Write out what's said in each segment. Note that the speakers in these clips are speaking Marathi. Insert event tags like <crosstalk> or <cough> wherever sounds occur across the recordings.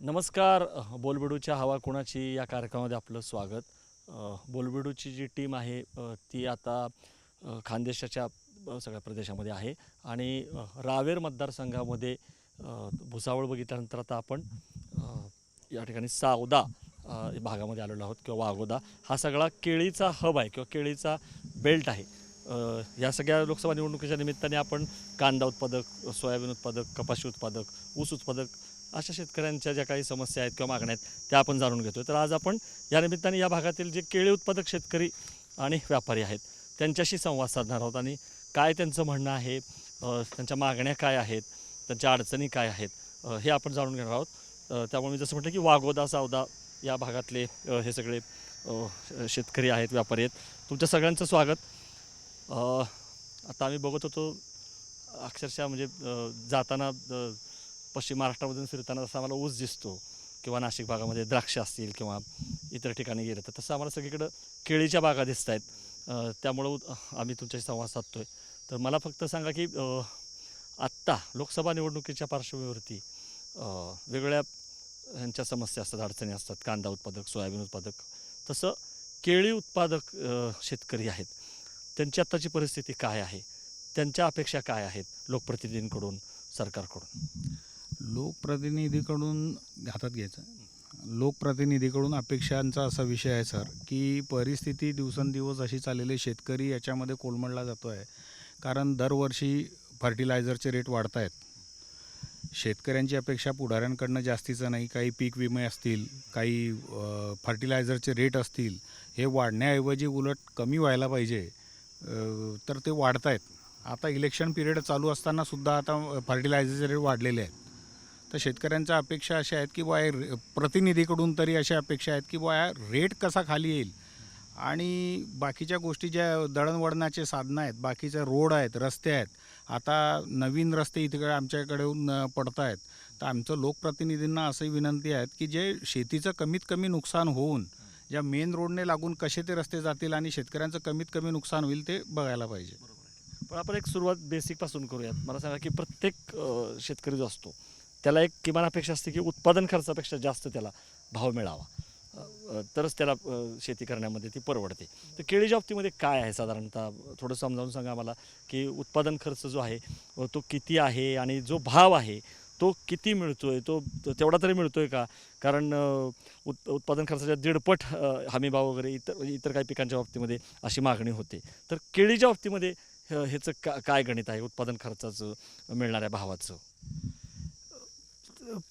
नमस्कार बोलबिडूच्या हवा कुणाची या कार्यक्रमामध्ये आपलं स्वागत. बोलबिडूची जी टीम आहे ती आता खानदेशाच्या सगळ्या प्रदेशामध्ये आहे. आणि रावेर मतदारसंघामध्ये भुसावळ बघितल्यानंतर आता आपण या ठिकाणी सावदा भागामध्ये आलेलो आहोत किंवा वागोदा. हा सगळा केळीचा हब आहे किंवा केळीचा बेल्ट आहे. या सगळ्या लोकसभा निवडणुकीच्या निमित्ताने आपण कांदा उत्पादक सोयाबीन उत्पादक कपाशी उत्पादक ऊस उत्पादक अशा शेतकऱ्यांच्या ज्या काही समस्या आहेत किंवा मागण्या आहेत त्या आपण जाणून घेतो तर आज आपण या निमित्ताने या भागातील जे केळी उत्पादक शेतकरी आणि व्यापारी आहेत त्यांच्याशी संवाद साधणार आहोत आणि काय त्यांचं म्हणणं आहे त्यांच्या मागण्या काय आहेत त्यांच्या अडचणी काय आहेत हे आपण जाणून घेणार आहोत. त्यामुळे मी जसं म्हटलं की वाघोदा सावदा या भागातले हे सगळे शेतकरी आहेत व्यापारी आहेत. तुमच्या सगळ्यांचं स्वागत. आता आम्ही बघत होतो अक्षरशः म्हणजे जाताना पश्चिम महाराष्ट्रामधून फिरताना जसा आम्हाला ऊस दिसतो किंवा नाशिक भागामध्ये द्राक्ष असतील किंवा इतर ठिकाणी गेलं तर तसं आम्हाला सगळीकडं केळीच्या बागा दिसत आहेत. त्यामुळं उ- आम्ही तुमच्याशी संवाद साधतो आहे तर मला फक्त सांगा की आत्ता लोकसभा निवडणुकीच्या पार्श्वभूमीवरती वेगवेगळ्या ह्यांच्या समस्या असतात अडचणी असतात. कांदा उत्पादक सोयाबीन उत्पादक. तसं केळी उत्पादक शेतकरी आहेत. त्यांची आत्ताची परिस्थिती काय आहे? त्यांच्या अपेक्षा काय आहेत लोकप्रतिनिधींकडून सरकारकडून? लोकप्रतिनिधीकडून हातात घ्यायचं. लोकप्रतिनिधीकडून अपेक्षांचा असा विषय आहे सर की परिस्थिती दिवसेंदिवस अशी चाललेली आहे, शेतकरी याच्यामध्ये कोलमडला जातो आहे कारण दरवर्षी फर्टिलायझरचे रेट वाढत आहेत शेतकऱ्यांची अपेक्षा पुढाऱ्यांकडनं जास्तीचं नाही. काही पीक विमे असतील काही फर्टिलायझरचे रेट असतील हे वाढण्याऐवजी उलट कमी व्हायला पाहिजे. तर ते वाढत आहेत आता इलेक्शन पिरियड चालू असताना सुद्धा आता फर्टिलायझरचे रेट वाढलेले आहेत. तर शेतकऱ्यांच्या अपेक्षा अशा आहेत की बुवा या प्रतिनिधीकडून तरी अशा अपेक्षा आहेत की बुवा या रेट कसा खाली येईल? आणि बाकीच्या गोष्टी ज्या दळणवळणाचे साधनं आहेत बाकीचे रोड आहेत रस्ते आहेत आता नवीन रस्ते इथे आमच्याकडे पडत आहेत तर आमचं लोकप्रतिनिधींना असंही विनंती आहेत की जे शेतीचं कमीत कमी नुकसान होऊन ज्या मेन रोडने लागून कसे ते रस्ते जातील आणि शेतकऱ्यांचं कमीत कमी नुकसान होईल ते बघायला पाहिजे. पण आपण एक सुरुवात बेसिकपासून करूयात. मला सांगा की प्रत्येक शेतकरी जो असतो त्याला एक किमान अपेक्षा असते की उत्पादन खर्चापेक्षा जास्त त्याला भाव मिळावा. तरच त्याला शेती करण्यामध्ये ती परवडते. तर केळीच्या बाबतीमध्ये काय आहे साधारणतः? थोडं समजावून सांगा मला की उत्पादन खर्च जो आहे तो किती आहे आणि जो भाव आहे तो किती मिळतो आहे तो तेवढा तरी मिळतो आहे का? कारण उत् उत्पादन खर्चाच्या दीडपट हमीभाव वगैरे इतर इतर काही पिकांच्या बाबतीमध्ये अशी मागणी होते. तर केळीच्या बाबतीमध्ये ह्याचं का काय गणित आहे? उत्पादन खर्चाचं मिळणाऱ्या भावाचं?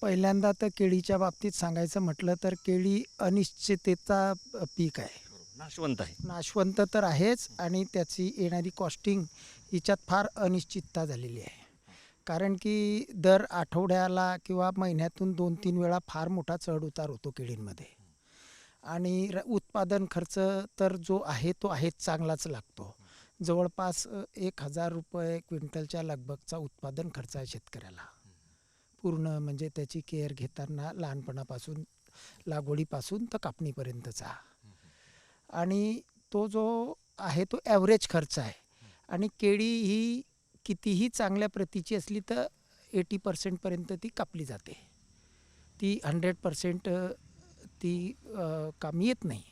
पहिल्यांदा तर केळीच्या बाबतीत सांगायचं म्हटलं तर केळी अनिश्चिततेचा पीक आहे. नाशवंत आहे. नाशवंत तर आहेच आणि त्याची येणारी कॉस्टिंग हिच्यात फार अनिश्चितता झालेली आहे. कारण की दर आठवड्याला किंवा महिन्यातून दोन तीन वेळा फार मोठा चढ उतार होतो केळींमध्ये. आणि र उत्पादन खर्च तर जो आहे तो आहेच चांगलाच लागतो. जवळपास एक हजार रुपये क्विंटलच्या लगभगचा उत्पादन खर्च आहे शेतकऱ्याला. पूर्ण म्हणजे त्याची केअर घेताना लहानपणापासून लागवडीपासून तर कापणीपर्यंतचा आणि तो जो आहे तो ॲव्हरेज खर्च आहे. आणि केळी ही कितीही चांगल्या प्रतीची असली तर एटी पर्सेंटपर्यंत ती कापली जाते. ती हंड्रेड पर्सेंट ती काम कामी येत नाही.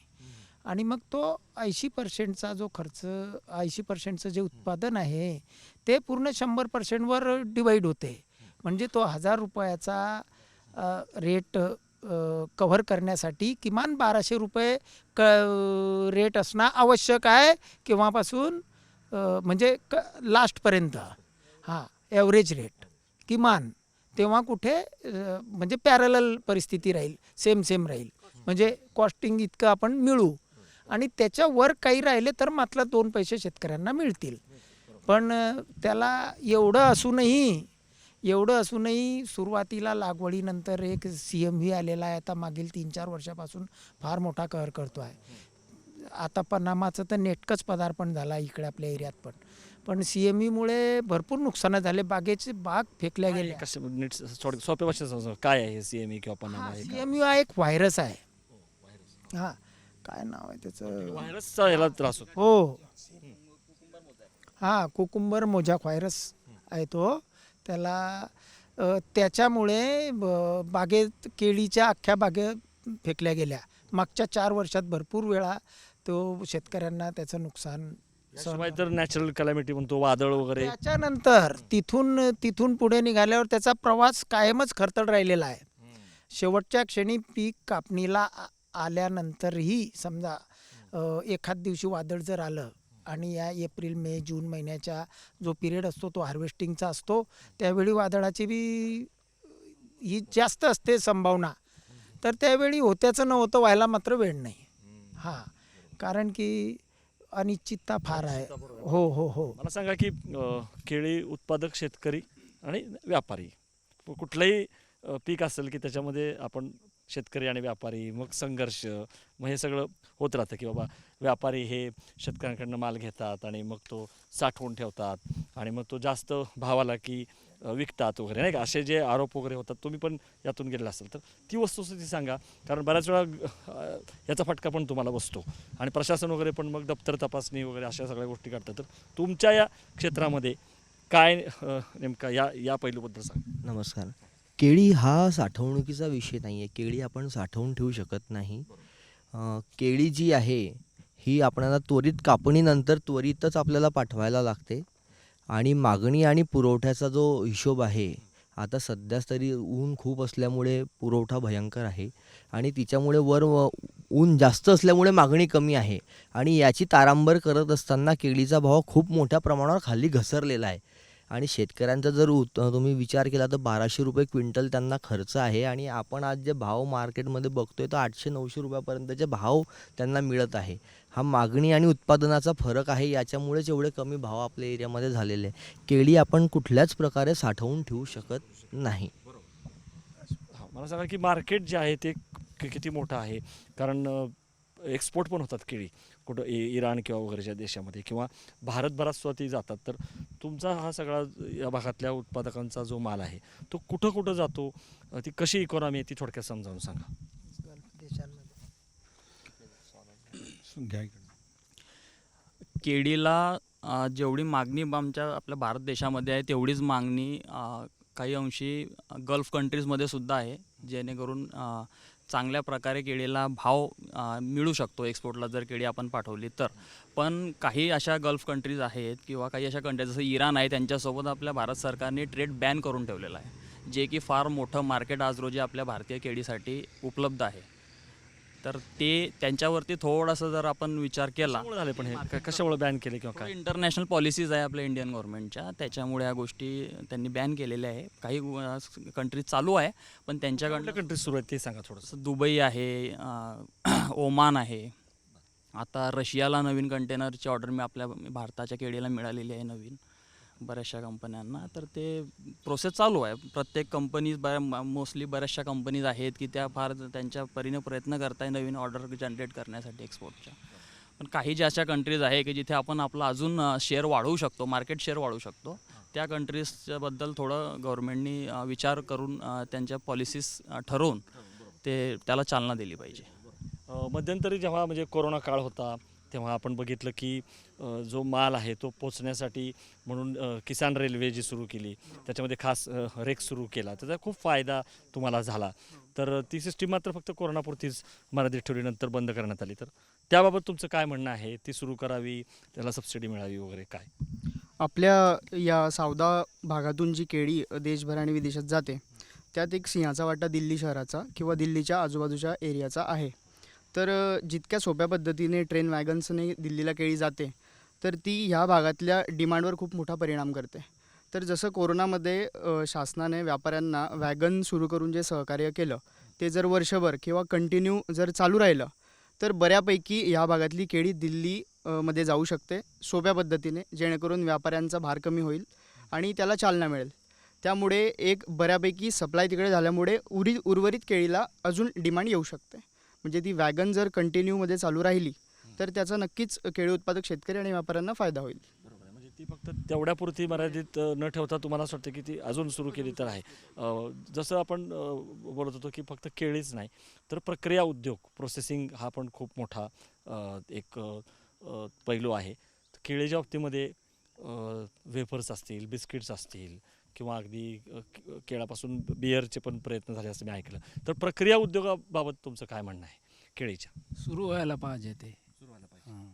आणि मग तो ऐंशी पर्सेंटचा जो खर्च ऐंशी पर्सेंटचं जे उत्पादन आहे ते पूर्ण शंभर पर्सेंटवर डिवाईड होते. म्हणजे तो हजार रुपयाचा रेट कव्हर करण्यासाठी किमान बाराशे रुपये क रेट असणं आवश्यक आहे केव्हापासून? म्हणजे क लास्टपर्यंत हां ॲव्हरेज रेट किमान. तेव्हा कुठे म्हणजे पॅरलल परिस्थिती राहील. सेम सेम राहील. म्हणजे कॉस्टिंग इतकं आपण मिळू. आणि त्याच्यावर काही राहिले तर मात्र दोन पैसे शेतकऱ्यांना मिळतील. पण त्याला एवढं असूनही एवढं असूनही सुरुवातीला लागवडीनंतर एक सी एम व्ही आलेला आहे. आता मागील तीन चार वर्षापासून फार मोठा कहर करतो आहे. आता पनामाचं तर नेटकंच पदार्पण झाला इकडे आपल्या एरियात पण. पण सी एम व्हीमुळे भरपूर नुकसानं झाले. बागेचे बाग फेकल्या गेल्या. कसं नीट सोप्या भाषेत समजा काय आहे सी एम ई किंवा पनामा आहे सी एम व्ही हा एक व्हायरस आहे. हा काय नाव आहे त्याचं? व्हायरसचा याला त्रास होतो. हो. हा कुकुंबर मोजाक व्हायरस आहे तो. त्याला त्याच्यामुळे बागेत केळीच्या अख्ख्या बागेत फेकल्या गेल्या. मागच्या चार वर्षात भरपूर वेळा तो शेतकऱ्यांना त्याचं नुकसान शिवाय तर नॅचरल कॅलॅमिटी म्हणतो वादळ वगैरे. त्याच्यानंतर तिथून तिथून पुढे निघाल्यावर त्याचा प्रवास कायमच खरतड राहिलेला आहे. शेवटच्या क्षणी पीक कापणीला आल्यानंतरही समजा एखाद दिवशी वादळ जर आलं आणि या एप्रिल मे जून महिन्याच्या जो पिरियड असतो तो हार्वेस्टिंगचा असतो. त्यावेळी वादळाची बी ही जास्त असते संभावना. तर त्यावेळी होत्याचं नव्हतं व्हायला मात्र वेळ नाही. हां. कारण की अनिश्चितता फार आहे. हो हो हो. मला सांगा की अ, केळी उत्पादक शेतकरी आणि व्यापारी कुठलंही अ, पीक असेल की त्याच्यामध्ये आपण शेतकरी आणि व्यापारी मग संघर्ष मग हे सगळं होत राहतं की बाबा व्यापारी हे शेतकऱ्यांकडनं माल घेतात आणि मग तो साठवून ठेवतात आणि मग तो जास्त भावाला की विकतात वगैरे नाही का? असे जे आरोप वगैरे होतात तुम्ही पण यातून गेलेला असेल. तर ती वस्तुस्थिती सांगा कारण बऱ्याच वेळा याचा फटका पण तुम्हाला बसतो आणि प्रशासन वगैरे पण मग दप्तर तपासणी वगैरे अशा सगळ्या गोष्टी करतात. तर तुमच्या या क्षेत्रामध्ये काय नेमका या या पैलूबद्दल सांग. नमस्कार. केळी हा साठवणुकीचा विषय नाही आहे केळी आपण साठवून ठेवू शकत नाही. केळी जी आहे ही आपल्याला त्वरित कापणीनंतर त्वरितच आपल्याला पाठवायला लागते. आणि मागणी आणि पुरवठ्याचा जो हिशोब आहे आता सध्याच तरी ऊन खूप असल्यामुळे पुरवठा भयंकर आहे. आणि तिच्यामुळे वर व- ऊन जास्त असल्यामुळे मागणी कमी आहे. आणि याची तारांबर करत असताना केळीचा भाव खूप मोठ्या प्रमाणावर खाली घसरलेला आहे. आणि शेतकऱ्यांचा जर उत तुम्ही विचार केला तर बाराशे रुपये क्विंटल त्यांना खर्च आहे आणि आपण आज जे भाव मार्केटमध्ये बघतो आहे तर आठशे नऊशे रुपयापर्यंतचे भाव त्यांना मिळत आहे. हा मागणी आणि उत्पादनाचा फरक आहे याच्यामुळेच एवढे कमी भाव आपल्या एरियामध्ये झालेले आहे केळी आपण कुठल्याच प्रकारे साठवून ठेवू शकत नाही. हा, मला सांगा की मार्केट जे आहे ते किती मोठं आहे? कारण एक्सपोर्ट पण होतात केळी. कुठं इ इराण किंवा वगैरेच्या देशामध्ये किंवा भारतभरात सुद्धा ती जातात तर तुमचा हा सगळा या भागातल्या उत्पादकांचा जो माल आहे तो कुठं कुठं जातो? ती कशी इकॉनॉमी आहे ती थोडक्यात समजावून सांगा. केळीला जेवढी मागणी आमच्या आपल्या भारत देशामध्ये आहे तेवढीच मागणी काही अंशी गल्फ कंट्रीजमध्ये सुद्धा आहे जेणेकरून चांगल्या प्रकारे केळीला भाव मिळू शकतो एक्सपोर्टला जर केळी आपण पाठवली तर. पण काही अशा गल्फ कंट्रीज आहेत किंवा काही अशा कंट्रीज जसं इराण आहे त्यांच्यासोबत आपल्या भारत सरकारने ट्रेड बॅन करून ठेवलेला आहे. जे की फार मोठं मार्केट आज रोजी आपल्या भारतीय केळीसाठी उपलब्ध आहे. तर ते त्यांच्यावरती थोडासा जर आपण विचार केला कशामुळे झाले पण हे? कशामुळे बॅन केले किंवा काय? इंटरनॅशनल पॉलिसीज आहे आपल्या इंडियन गव्हर्नमेंटच्या त्याच्यामुळे या गोष्टी त्यांनी बॅन केलेल्या आहे. काही कंट्रीज चालू आहे पण त्यांच्याकडनं कंट्रीज सुरू आहेत ते सांगा थोडंसं. दुबई आहे <clears throat> ओमान आहे. आता रशियाला नवीन कंटेनरची ऑर्डर मी आपल्या भारताच्या केळीला मिळालेली आहे नवीन. बऱ्याचशा कंपन्यांना तर ते प्रोसेस चालू आहे. प्रत्येक कंपनीज बऱ्या मोस्टली बऱ्याचशा कंपनीज आहेत की त्या फार त्यांच्या परीने प्रयत्न करताय नवीन ऑर्डर जनरेट करण्यासाठी एक्सपोर्टच्या पण काही ज्या अशा कंट्रीज आहे की जिथे आपण आपला अजून शेअर वाढवू शकतो मार्केट शेअर वाढवू शकतो त्या कंट्रीजबद्दल थोडं गव्हर्नमेंटनी विचार करून त्यांच्या पॉलिसीज ठरवून ते त्याला चालना दिली पाहिजे. मध्यंतरी जेव्हा म्हणजे कोरोना काळ होता तेव्हा आपण बघितलं की जो माल आहे तो पोचण्यासाठी म्हणून किसान रेल्वे जी सुरू केली त्याच्यामध्ये खास रेक सुरू केला. त्याचा खूप फायदा तुम्हाला झाला. तर ती सिस्टीम मात्र फक्त कोरोनापुरतीच मर्यादित ठेवली नंतर बंद करण्यात आली. तर त्याबाबत तुमचं काय म्हणणं आहे? ती सुरू करावी त्याला सबसिडी मिळावी वगैरे काय? आपल्या या सावदा भागातून जी केळी देशभर आणि विदेशात जाते त्यात एक सिंहाचा वाटा दिल्ली शहराचा किंवा दिल्लीच्या आजूबाजूच्या एरियाचा आहे. तर जितक्या सोप्या पद्धतीने ट्रेन वॅगन्सने दिल्लीला केळी जाते तर ती ह्या भागातल्या डिमांडवर खूप मोठा परिणाम करते. तर जसं कोरोनामध्ये शासनाने व्यापाऱ्यांना वॅगन सुरू करून जे सहकार्य केलं ते जर वर्षभर किंवा कंटिन्यू जर चालू राहिलं तर बऱ्यापैकी ह्या भागातली केळी दिल्ली मध्ये जाऊ शकते सोप्या पद्धतीने जेणेकरून व्यापाऱ्यांचा भार कमी होईल आणि त्याला चालना मिळेल. त्यामुळे एक बऱ्यापैकी सप्लाय तिकडे झाल्यामुळे उरी उर्वरित केळीला अजून डिमांड येऊ शकते. म्हणजे ती वॅगन जर कंटिन्यूमध्ये चालू राहिली तर त्याचा नक्कीच केळी उत्पादक शेतकरी आणि व्यापाऱ्यांना फायदा होईल. बरोबर आहे. म्हणजे ती फक्त तेवढ्यापुरती मर्यादित न ठेवता तुम्हाला असं वाटतं की ती अजून सुरू केली तर आहे. जसं आपण बोलत होतो की फक्त केळीच नाही तर प्रक्रिया उद्योग प्रोसेसिंग हा पण खूप मोठा एक पैलू आहे. केळीच्या बाबतीमध्ये वेफर्स असतील बिस्किट्स असतील किंवा अगदी केळापासून बिअरचे पण प्रयत्न झाले असं मी ऐकलं. तर प्रक्रिया उद्योगाबाबत तुमचं काय म्हणणं आहे केळीच्या? सुरू व्हायला पाहिजे ते. हां.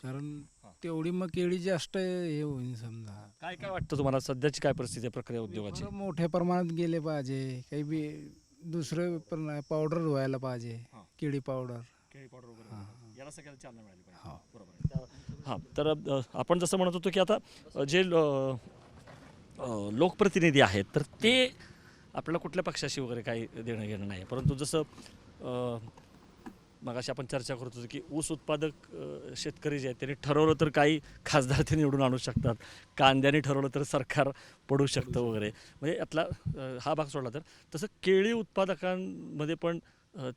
कारण तेवढी मग केळी जास्त हे होईल समजा. काय काय वाटतं तुम्हाला? सध्याची काय परिस्थिती आहे प्रक्रिया उद्योगाची? मोठ्या प्रमाणात गेले पाहिजे. काही बी दुसरं पण पावडर व्हायला पाहिजे. केळी पावडर केळी पावडर वगैरे हां. याला सगळ्याला चालना मिळाली पाहिजे. हो. बरोबर हां. तर आपण जसं म्हणत होतो की आता जे अ, लोकप्रतिनिधी आहेत तर ते आपल्याला कुठल्या पक्षाशी वगैरे काही देणं घेणं नाही. परंतु जसं अ, मगाशी आपण चर्चा करत होतो की ऊस उत्पादक अ, शेतकरी जे आहेत त्यांनी ठरवलं तर काही खासदार ते निवडून आणू शकतात. कांद्याने ठरवलं तर सरकार पडू शकतं वगैरे. म्हणजे यातला अ, हा भाग सोडला तर. तसं केळी उत्पादकांमध्ये पण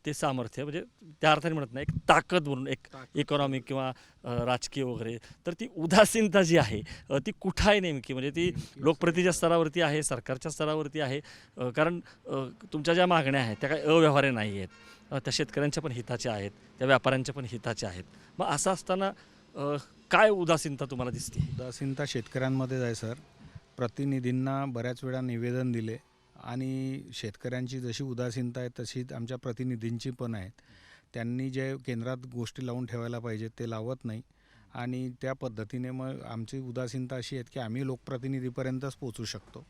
ते सामर्थ्य म्हणजे त्या अर्थाने म्हणत नाही एक ताकद म्हणून एक इकॉनॉमिक किंवा राजकीय वगैरे. तर ती उदासीनता जी आहे ती कुठं आहे नेमकी म्हणजे ती लोकप्रतिच्या स्तरावरती आहे सरकारच्या स्तरावरती आहे कारण तुमच्या ज्या मागण्या आहेत त्या काही अव्यवहार्य नाही आहेत. त्या शेतकऱ्यांच्या पण हिताच्या आहेत त्या व्यापाऱ्यांच्या पण हिताच्या आहेत. मग असं असताना काय उदासीनता तुम्हाला दिसते? उदासीनता शेतकऱ्यांमध्ये आहे सर. प्रतिनिधींना बऱ्याच वेळा निवेदन दिले. आणि शेतकऱ्यांची जशी उदासीनता आहे तशीच आमच्या प्रतिनिधींची पण आहेत. त्यांनी जे केंद्रात गोष्टी लावून ठेवायला पाहिजेत ते लावत नाही. आणि त्या पद्धतीने मग आमची उदासीनता अशी आहेत की आम्ही लोकप्रतिनिधीपर्यंतच पोचू शकतो.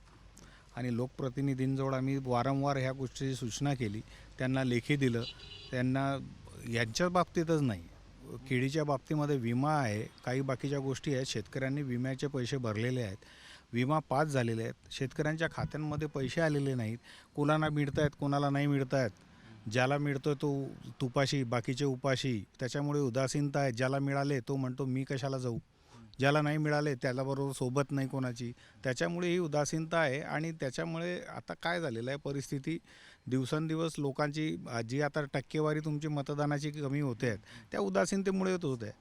आणि लोकप्रतिनिधींजवळ आम्ही वारंवार ह्या गोष्टीची सूचना केली. त्यांना लेखी दिलं. त्यांना यांच्या बाबतीतच नाही. केळीच्या बाबतीमध्ये विमा आहे काही बाकीच्या गोष्टी आहेत. शेतकऱ्यांनी विम्याचे पैसे भरलेले आहेत. विमा पास झालेले आहेत. शेतकऱ्यांच्या खात्यांमध्ये पैसे आलेले नाहीत. कोणाला मिळत आहेत कोणाला नाही मिळत आहेत ज्याला मिळतो तो तुपाशी बाकीचे उपाशी. त्याच्यामुळे उदासीनता आहे. ज्याला मिळाले तो म्हणतो मी कशाला जाऊ? ज्याला नाही मिळाले त्याच्याबरोबर सोबत नाही कोणाची. त्याच्यामुळे ही उदासीनता आहे आणि त्याच्यामुळे आता काय झालेलं आहे परिस्थिती? दिवसेंदिवस लोकांची जी आता टक्केवारी तुमची मतदानाची कमी होते आहेत त्या उदासीनतेमुळे होत होते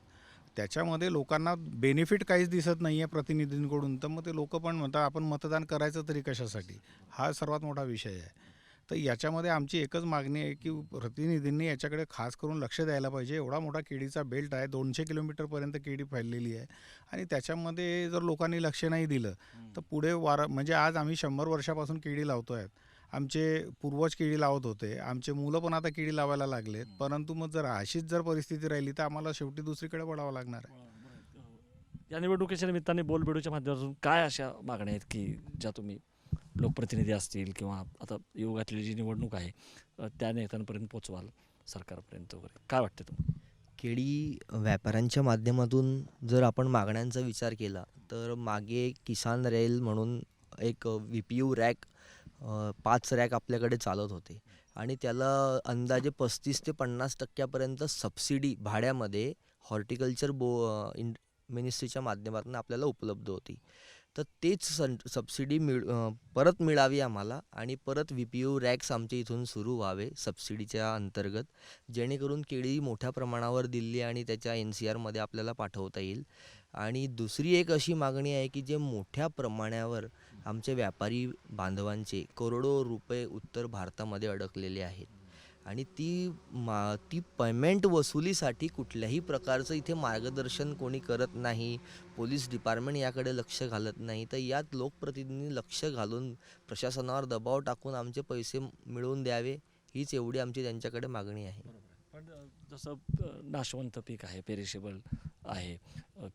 त्याच्यामध्ये लोकांना बेनिफिट काहीच दिसत नाही आहे प्रतिनिधींकडून. तर मग ते लोक पण म्हणतात आपण मतदान करायचं तरी कशासाठी? हा सर्वात मोठा विषय आहे. तर याच्यामध्ये आमची एकच मागणी आहे की प्रतिनिधींनी याच्याकडे खास करून लक्ष द्यायला पाहिजे. एवढा मोठा केळीचा बेल्ट आहे दोनशे किलोमीटरपर्यंत केळी फैललेली आहे. आणि त्याच्यामध्ये जर लोकांनी लक्ष नाही दिलं तर पुढे वारा म्हणजे आज आम्ही शंभर वर्षापासून केळी लावतो आहेत आमचे पूर्वज केळी लावत होते. आमचे मुलं पण आता केळी लावायला लागलेत. परंतु मग जर अशीच जर परिस्थिती राहिली तर आम्हाला शेवटी दुसरीकडे पडावं लागणार आहे. या निवडणुकीच्या निमित्ताने बोलबेडूच्या माध्यमातून काय अशा मागण्या आहेत की ज्या तुम्ही लोकप्रतिनिधी असतील किंवा आता युगातली जी निवडणूक आहे त्या नेत्यांपर्यंत पोचवाल सरकारपर्यंत वगैरे. काय वाटतं तुम्हाला? केळी व्यापाऱ्यांच्या माध्यमातून जर आपण मागण्यांचा विचार केला तर मागे किसान रेल म्हणून एक व्ही पी यू रॅक पाच रॅक आपल्याकडे चालत होते. आणि त्याला अंदाजे पस्तीस ते पन्नास टक्क्यापर्यंत सबसिडी भाड्यामध्ये हॉर्टिकल्चर बो इन मिनिस्ट्रीच्या माध्यमातून आपल्याला उपलब्ध होती. तर तेच सं सबसिडी मिळ परत मिळावी आम्हाला आणि परत व्ही पी यू रॅक्स आमच्या इथून सुरू व्हावे सबसिडीच्या अंतर्गत जेणेकरून केळी मोठ्या प्रमाणावर दिल्ली आणि त्याच्या एन सी आरमध्ये आपल्याला पाठवता येईल. आणि दुसरी एक अशी मागणी आहे की जे मोठ्या प्रमाणावर आमचे व्यापारी बांधवांचे करोडो रुपये उत्तर भारतामध्ये अडकलेले आहेत. आणि ती मा ती पेमेंट वसुलीसाठी कुठल्याही प्रकारचं इथे मार्गदर्शन कोणी करत नाही पोलीस डिपार्टमेंट याकडे लक्ष घालत नाही तर यात लोकप्रतिनिधींनी लक्ष घालून प्रशासनावर दबाव टाकून आमचे पैसे मिळवून द्यावे हीच एवढी आमची त्यांच्याकडे मागणी आहे. पण जसं नाशवंत पीक आहे पेरिशेबल आहे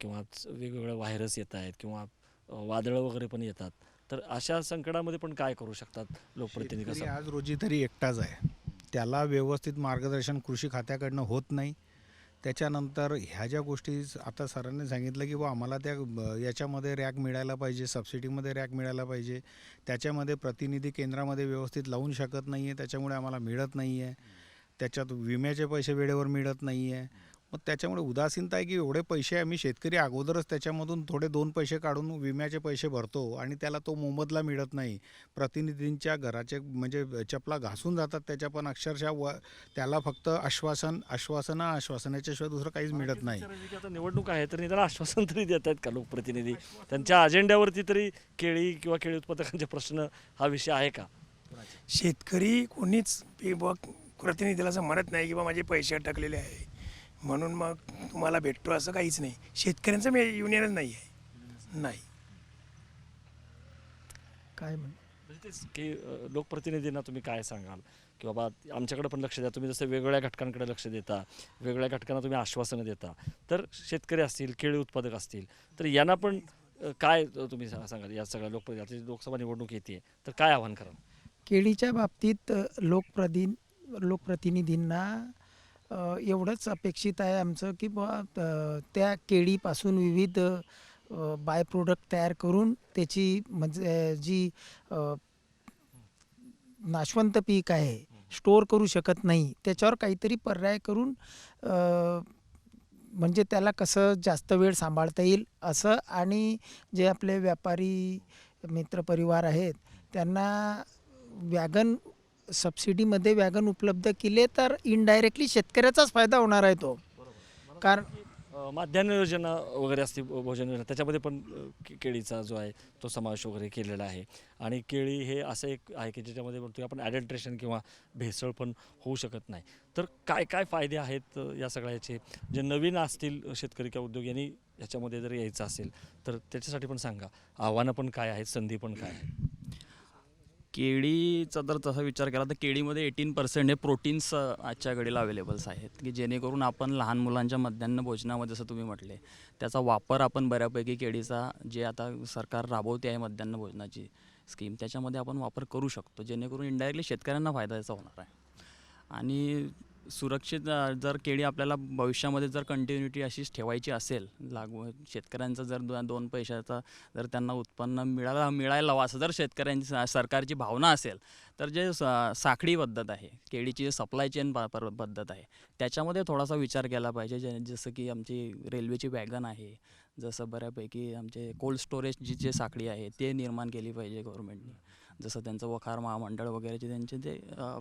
किंवा वेगवेगळ्या व्हायरस येत आहेत किंवा वादळं वगैरे पण येतात तर अशा संकटामध्ये पण काय करू शकतात लोकप्रतिनिधी कसं आज रोजी तरी एकटाच आहे. त्याला व्यवस्थित मार्गदर्शन कृषी खात्याकडनं होत नाही. त्याच्यानंतर ह्या ज्या गोष्टी आता सरांनी सांगितलं की बा आम्हाला त्या याच्यामध्ये रॅक मिळायला पाहिजे सबसिडीमध्ये रॅक मिळायला पाहिजे. त्याच्यामध्ये प्रतिनिधी केंद्रामध्ये व्यवस्थित लावून शकत नाही आहे त्याच्यामुळे आम्हाला मिळत नाही आहे त्याच्यात विम्याचे पैसे वेळेवर मिळत नाही आहे मग त्याच्यामुळे उदासीनता आहे की एवढे पैसे आम्ही शेतकरी अगोदरच त्याच्यामधून थोडे दोन पैसे काढून विम्याचे पैसे भरतो आणि त्याला तो मोबदला मिळत नाही. प्रतिनिधींच्या घराचे म्हणजे चपला घासून जातात त्याच्या पण अक्षरशः व त्याला फक्त आश्वासन आश्वासनं आश्वासन याच्याशिवाय दुसरं काहीच मिळत नाही. आता निवडणूक आहे तर निदान आश्वासन तरी देत आहेत का लोकप्रतिनिधी? त्यांच्या अजेंड्यावरती तरी केळी किंवा केळी उत्पादकांचे प्रश्न हा विषय आहे का? शेतकरी कोणीच प्रतिनिधीला असं म्हणत नाही की बा माझे पैसे अटकलेले आहे. म्हणून मग तुम्हाला भेटतो असं काहीच नाही. शेतकऱ्यांचं मे युनियनच नाही आहे. नाही. काय म्हण म्हणजे तेच की अ, लोकप्रतिनिधींना तुम्ही काय सांगाल? की बाबा आमच्याकडे पण लक्ष द्या. तुम्ही जसं वेगवेगळ्या घटकांकडे लक्ष देता वेगवेगळ्या घटकांना तुम्ही आश्वासनं देता. तर शेतकरी असतील केळी उत्पादक असतील तर यांना पण अ, काय तुम्ही सा- सांगाल? या सगळ्या लोकप्रति आता लोकसभा निवडणूक येते तर काय आव्हान कराल? केळीच्या बाबतीत अ, लोकप्रति लोकप्रतिनिधींना एवढंच अपेक्षित आहे आमचं की बुवा त्या केळीपासून विविध बाय प्रोडक्ट तयार करून त्याची म्हणजे जी नाशवंत पीक आहे स्टोअर करू शकत नाही त्याच्यावर काहीतरी पर्याय करून म्हणजे त्याला कसं जास्त वेळ सांभाळता येईल असं आणि जे आपले व्यापारी मित्रपरिवार आहेत त्यांना वॅगन सबसिडीमध्ये वॅगन उपलब्ध केले तर इनडायरेक्टली शेतकऱ्याचाच फायदा होणार आहे तो. कारण माध्यान्ह योजना वगैरे असते भोजन योजना त्याच्यामध्ये पण के- केळीचा जो आहे तो समावेश वगैरे केलेला आहे. आणि केळी हे असं एक आहे की ज्याच्यामध्ये म्हणतो आपण ॲडल्ट्रेशन किंवा भेसळ पण होऊ शकत नाही. तर काय काय फायदे आहेत अ, या सगळ्याचे? जे नवीन असतील शेतकरी किंवा उद्योग यांनी याच्यामध्ये जर यायचं असेल तर त्याच्यासाठी पण सांगा. आव्हानं पण काय आहेत संधी पण काय आहे केळीचा जर तसा विचार केला तर केळीमध्ये एटीन पर्सेंट हे प्रोटीन्स आजच्या घडीला अवेलेबल्स आहेत. की जेणेकरून आपण लहान मुलांच्या मध्यान्न भोजनामध्ये जसं तुम्ही म्हटले त्याचा वापर आपण बऱ्यापैकी केळीचा जे आता सरकार राबवते आहे मध्यान्न भोजनाची स्कीम त्याच्यामध्ये आपण वापर करू शकतो. जेणेकरून इनडायरेक्टली शेतकऱ्यांना फायदा याचा होणार आहे. आणि सुरक्षित जर केळी आपल्याला भविष्यामध्ये जर कंटिन्युटी अशीच ठेवायची असेल लागवड शेतकऱ्यांचा जर दो दोन पैशाचा जर त्यांना उत्पन्न मिळायला मिळायला हवं असं जर शेतकऱ्यांची सरकारची भावना असेल तर जे साखळी पद्धत आहे केळीची जे सप्लाय चेन प- पद्धत आहे त्याच्यामध्ये थोडासा विचार केला पाहिजे जे जसं की आमची रेल्वेची वॅगन आहे जसं बऱ्यापैकी आमचे कोल्ड स्टोरेजची जे साखळी आहे ते निर्माण केली पाहिजे गव्हर्मेंटने जसं त्यांचं वखार महामंडळ वगैरेचे त्यांचे जे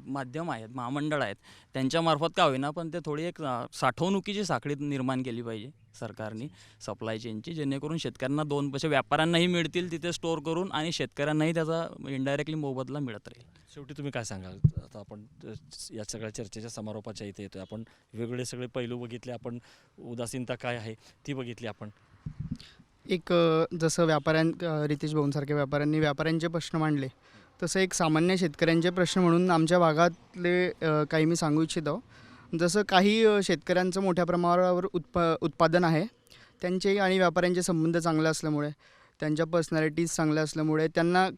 माध्यम आहेत महामंडळ आहेत त्यांच्यामार्फत का होईना पण ते थोडी एक साठवणुकीची साखळी निर्माण केली पाहिजे सरकारने सप्लाय चेनची जेणेकरून शेतकऱ्यांना दोन पैसे व्यापाऱ्यांनाही मिळतील तिथे स्टोअर करून आणि शेतकऱ्यांनाही त्याचा इनडायरेक्टली मोबदला मिळत राहील. शेवटी तुम्ही काय सांगाल? आता आपण या सगळ्या चर्चेच्या समारोपाच्या इथे येतोय आपण. वेगवेगळे सगळे पैलू बघितले आपण. उदासीनता काय आहे ती बघितली आपण. एक जसं व्यापाऱ्यां रितेश भाऊंसारख्या व्यापाऱ्यांनी व्यापाऱ्यांचे प्रश्न मांडले. तसं एक सामान्य शेतकऱ्यांचे प्रश्न म्हणून आमच्या भागातले काही मी सांगू इच्छितो. जसं काही शेतकऱ्यांचं मोठ्या प्रमाणावर उत्प उत्पादन आहे. त्यांचे आणि व्यापाऱ्यांचे संबंध चांगले असल्यामुळे त्यांच्या पर्सनॅलिटीज चांगल्या असल्यामुळे त्यांना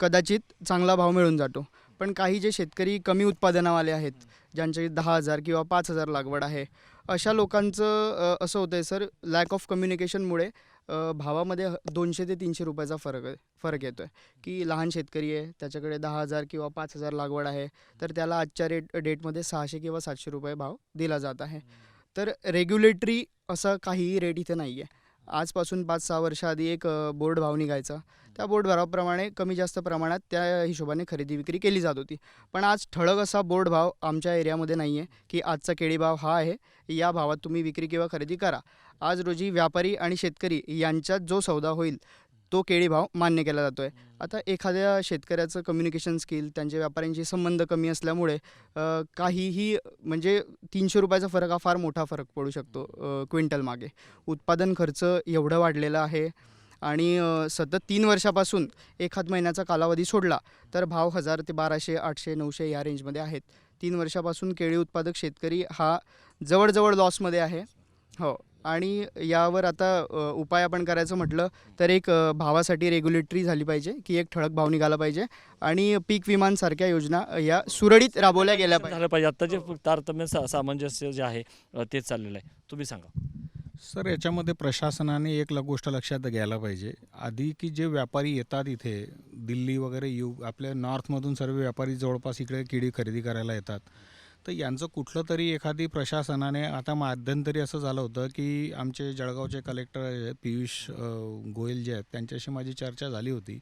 कदाचित चांगला भाव मिळून जातो. पण काही जे शेतकरी कमी उत्पादनावाले आहेत ज्यांचे दहा हजार किंवा पाच हजार लागवड आहे अशा लोकांचं असं होतं आहे सर लॅक ऑफ कम्युनिकेशनमुळे भावामध्ये ह- दोनशे ते तीनशे रुपयाचा फरक आहे फरक येतो आहे की लहान शेतकरी आहे त्याच्याकडे दहा हजार किंवा पाच हजार लागवड आहे तर त्याला आजच्या रेट डेटमध्ये सहाशे किंवा सातशे रुपये भाव दिला जात आहे. तर रेग्युलेटरी असा काहीही रेट इथे नाही आहे. आजपासून पाच सहा वर्षाआधी एक बोर्ड भाव निघायचा. त्या बोर्ड भावाप्रमाणे कमी जास्त प्रमाणात त्या हिशोबाने खरेदी विक्री केली जात होती. पण आज ठळक असा बोर्ड भाव आमच्या एरियामध्ये नाही आहे की आजचा केळी भाव हा आहे या भावात तुम्ही विक्री किंवा खरेदी करा. आज रोजी व्यापारी आणि शेतकरी यांच्यात जो सौदा होईल तो केळी भाव मान्य केला जातो आहे आता एखाद्या शेतकऱ्याचं कम्युनिकेशन स्किल त्यांचे व्यापाऱ्यांशी संबंध कमी असल्यामुळे काहीही म्हणजे तीनशे रुपयाचा फरक हा फार मोठा फरक पडू शकतो क्विंटल मागे. उत्पादन खर्च एवढं वाढलेलं आहे आणि सतत तीन वर्षापासून एखाद महिन्याचा कालावधी सोडला तर भाव हजार ते बाराशे आठशे नऊशे या रेंजमध्ये आहेत. तीन वर्षापासून केळी उत्पादक शेतकरी हा जवळजवळ लॉसमध्ये आहे. हो. आणि यावर आता उपाय आपण करायचं म्हटलं तर एक भावासाठी रेग्युलेटरी झाली पाहिजे की एक ठळक भाव निघाला पाहिजे आणि पीक विमानसारख्या योजना या सुरळीत राबवल्या गेल्या पाहिजे झालं पाहिजे. आता जे तारतम्य सा- सामंजस्य जे आहे तेच चाललेलं आहे. तुम्ही सांगा. सर याच्यामध्ये प्रशासनाने एक ल- गोष्ट लक्षात घ्यायला पाहिजे. आधी की जे व्यापारी येतात इथे दिल्ली वगैरे यू आपल्या नॉर्थमधून सर्व व्यापारी जवळपास इकडे केळी खरेदी करायला येतात. तर यांचं कुठलं तरी एखादी प्रशासनाने आता मध्यंतरी असं झालं होतं की आमचे जळगावचे कलेक्टर पियुष गोयल जे आहेत त्यांच्याशी माझी चर्चा झाली होती.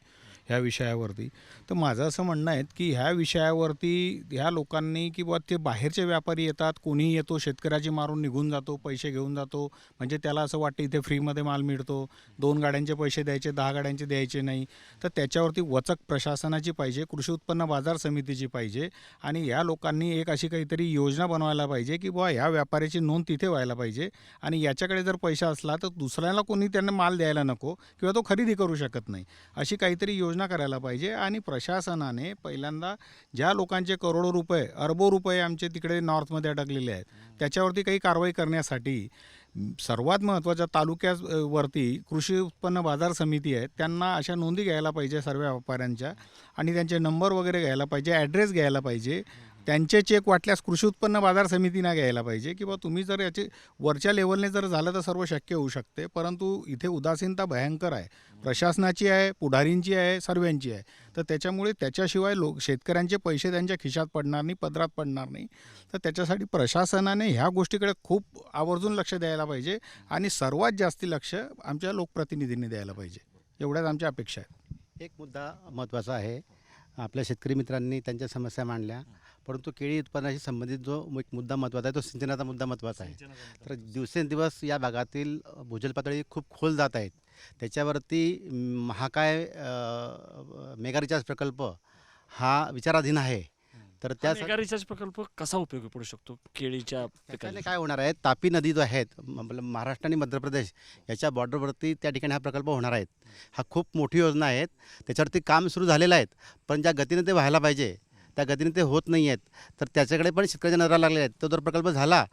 ह्या विषयावरती. तर माझं असं म्हणणं आहे की ह्या विषयावरती ह्या लोकांनी की बुवा ते बाहेरचे व्यापारी येतात कोणीही येतो शेतकऱ्याची मारून निघून जातो पैसे घेऊन जातो. म्हणजे त्याला असं वाटतं इथे फ्रीमध्ये माल मिळतो. दोन गाड्यांचे पैसे द्यायचे दहा गाड्यांचे द्यायचे नाही. तर त्याच्यावरती वचक प्रशासनाची पाहिजे कृषी उत्पन्न बाजार समितीची पाहिजे आणि या लोकांनी एक अशी काहीतरी योजना बनवायला पाहिजे की बुवा ह्या व्यापाऱ्याची नोंद तिथे व्हायला पाहिजे आणि याच्याकडे जर पैसा असला तर दुसऱ्याला कोणी त्यांना माल द्यायला नको किंवा तो खरेदी करू शकत नाही. अशी काहीतरी योजना योजना करायला पाहिजे आणि प्रशासनाने पहिल्यांदा ज्या लोकांचे करोडो रुपये अरबो रुपये आमचे तिकडे नॉर्थमध्ये अडकलेले आहेत त्याच्यावरती काही कारवाई करण्यासाठी सर्वात महत्त्वाच्या तालुक्यावरती कृषी उत्पन्न बाजार समिती आहेत त्यांना अशा नोंदी घ्यायला पाहिजे सर्व व्यापाऱ्यांच्या आणि त्यांचे नंबर वगैरे घ्यायला पाहिजे ॲड्रेस घ्यायला पाहिजे. त्यांचे चेक वाटल्यास कृषी उत्पन्न बाजार समितीनं घ्यायला पाहिजे किंवा तुम्ही जर याचे वरच्या लेवलने जर झालं तर सर्व शक्य होऊ शकते. परंतु इथे उदासीनता भयंकर आहे. प्रशासनाची आहे पुढारींची आहे सर्वांची आहे. तर त्याच्यामुळे त्याच्याशिवाय लोक शेतकऱ्यांचे पैसे त्यांच्या खिशात पडणार नाही पदरात पडणार नाही. तर त्याच्यासाठी प्रशासनाने ह्या गोष्टीकडे खूप आवर्जून लक्ष द्यायला पाहिजे आणि सर्वात जास्ती लक्ष आमच्या लोकप्रतिनिधींनी द्यायला पाहिजे. एवढ्याच आमच्या अपेक्षा आहेत. एक मुद्दा महत्त्वाचा आहे. आपल्या शेतकरी मित्रांनी त्यांच्या समस्या मांडल्या. परंतु केळी उत्पादनाशी संबंधित जो एक मुद्दा महत्त्वाचा आहे तो सिंचनाचा मुद्दा महत्त्वाचा आहे. तर दिवसेंदिवस या भागातील भूजल पातळी खूप खोल जात आहेत. त्याच्यावरती महाकाय मेगा रिचार्ज प्रकल्प हा विचाराधीन आहे. तर त्या रिचार्ज प्रकल्प कसा उपयोगी पडू शकतो केळीच्या पिकाला? काय होणार आहे? तापी नदी जो आहे मतलब महाराष्ट्र आणि मध्य प्रदेश याच्या बॉर्डरवरती त्या ठिकाणी हा प्रकल्प होणार आहेत हा खूप मोठी योजना आहेत त्याच्यावरती काम सुरू झालेलं आहेत पण ज्या गतीने ते व्हायला पाहिजे त्या गतीने ते होत नाही आहेत. तर त्याच्याकडे पण शेतकऱ्याच्या नजरा लागलेल्या आहेत. तो जर प्रकल्प झाला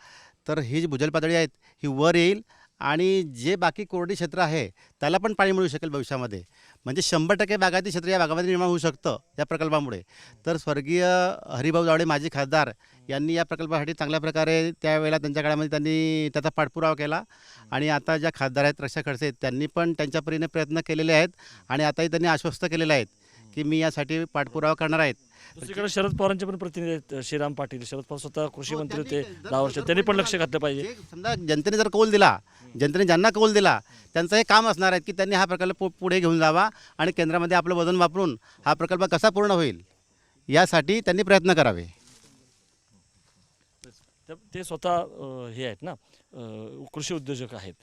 तर ही जी भूजल पातळी आहेत ही वर येईल आणि जे बाकी कोरडी क्षेत्र आहे त्याला पण पाणी मिळू शकेल भविष्यामध्ये. म्हणजे शंभर टक्के बागायती क्षेत्र या भागामध्ये निर्माण होऊ शकतं या प्रकल्पामुळे. तर स्वर्गीय हरिभाऊ जावडे माजी खासदार यांनी या प्रकल्पासाठी चांगल्या प्रकारे त्यावेळेला त्यांच्या काळामध्ये त्यांनी त्याचा पाठपुरावा केला. आणि आता ज्या खासदार आहेत रक्षा खडसे त्यांनी पण त्यांच्या परीने प्रयत्न केलेले आहेत आणि आताही त्यांनी आश्वस्त केलेले आहेत की मी यासाठी पाठपुरावा करणार आहेत. दुसरीकडे शरद पवारांचे पण प्रतिनिधी आहेत श्रीराम पाटील शरद पवार स्वतः कृषी हो, मंत्री होते दहा वर्ष त्यांनी पण लक्ष घातलं पाहिजे. जे समजा जनतेने जर कौल दिला जनतेने ज्यांना कौल दिला त्यांचं हे काम असणार आहे की त्यांनी हा प्रकल्प पु- पुढे घेऊन जावा आणि केंद्रामध्ये आपलं वजन वापरून हा प्रकल्प कसा पूर्ण होईल यासाठी त्यांनी प्रयत्न करावे. तर ते स्वतः अ, हे आहेत ना अ, कृषी उद्योजक आहेत.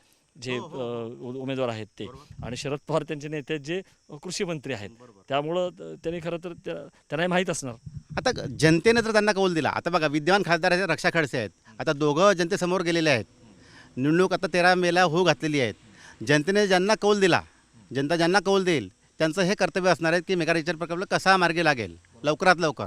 जे हो, अ, उ- उमेदवार आहेत ते. आणि शरद पवार त्यांचे नेते जे कृषी मंत्री आहेत. त्यामुळं त्यांनी खरं तर त्या- त्यांनाही माहीत असणार. आता जनतेने जर त्यांना कौल दिला आता बघा विद्यमान खासदार आहेत रक्षा खडसे आहेत. आता दोघं जनतेसमोर गेलेले आहेत. निवडणूक आता तेरा मेला होऊ घातलेली आहेत. जनतेने ज्यांना कौल दिला जनता ज्यांना कौल देईल त्यांचं हे कर्तव्य असणार आहे की मेगा रिचार्ज प्रकल्प कसा मार्गी लागेल? लवकरात लवकर.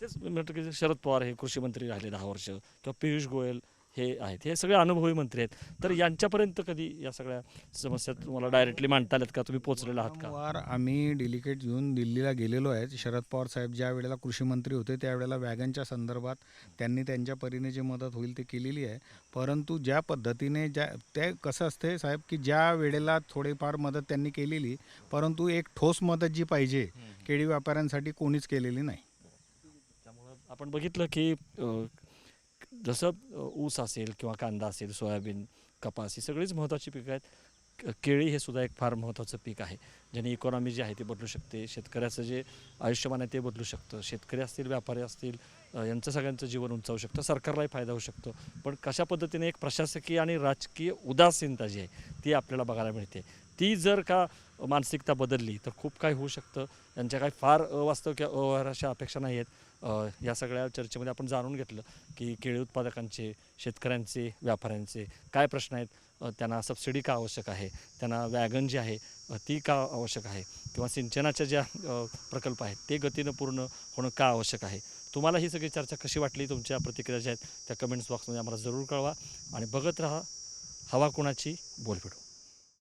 तेच मी म्हणतो की शरद पवार हे कृषी मंत्री राहिले दहा वर्ष किंवा पियुष गोयल हे आहेत. हे सगळे अनुभवी मंत्री आहेत. तर यांच्यापर्यंत कधी या सगळ्या समस्या तुम्हाला डायरेक्टली मांडता आल्यात का? तुम्ही पोहोचलेला आहात का? वारंवार आम्ही डेलिकेट घेऊन दिल्लीला गेलेलो आहे. शरद पवार साहेब ज्या वेळेला कृषी मंत्री होते त्यावेळेला वॅगनच्या संदर्भात त्यांनी त्यांच्या परीने जी मदत होईल ती केलेली आहे. परंतु ज्या पद्धतीने ज्या ते कसं असते साहेब की ज्या वेळेला थोडीफार मदत त्यांनी केलेली परंतु एक ठोस मदत जी पाहिजे केळी व्यापाऱ्यांसाठी कोणीच केलेली नाही. त्यामुळं आपण बघितलं की अ, जसं ऊस असेल किंवा कांदा असेल सोयाबीन कपास ही सगळीच महत्त्वाची पिकं आहेत क- केळी हे सुद्धा एक फार महत्त्वाचं पीक आहे ज्याने इकॉनॉमी जी आहे ती बदलू शकते शेतकऱ्याचं जे आयुष्यमान आहे ते बदलू शकतं शेतकरी असतील व्यापारी असतील यांचं सगळ्यांचं जीवन उंचावू शकतं सरकारलाही फायदा होऊ शकतो पण कशा पद्धतीने एक प्रशासकीय आणि राजकीय उदासीनता जी आहे ती आपल्याला बघायला मिळते ती जर का मानसिकता बदलली तर खूप काही होऊ शकतं यांच्या काही फार अवास्तव किंवा अव्यवहार अशा अपेक्षा नाही आहेत या सगळ्या चर्चेमध्ये आपण जाणून घेतलं की केळी उत्पादकांचे शेतकऱ्यांचे व्यापाऱ्यांचे काय प्रश्न आहेत? त्यांना सबसिडी का आवश्यक आहे? त्यांना वॅगन जी आहे ती का आवश्यक आहे? किंवा सिंचनाच्या ज्या प्रकल्प आहेत ते गतीनं पूर्ण होणं का आवश्यक आहे? तुम्हाला ही सगळी चर्चा कशी वाटली? तुमच्या प्रतिक्रिया ज्या आहेत त्या कमेंट्स बॉक्समध्ये आम्हाला जरूर कळवा. आणि बघत राहा हवा कोणाची? बोल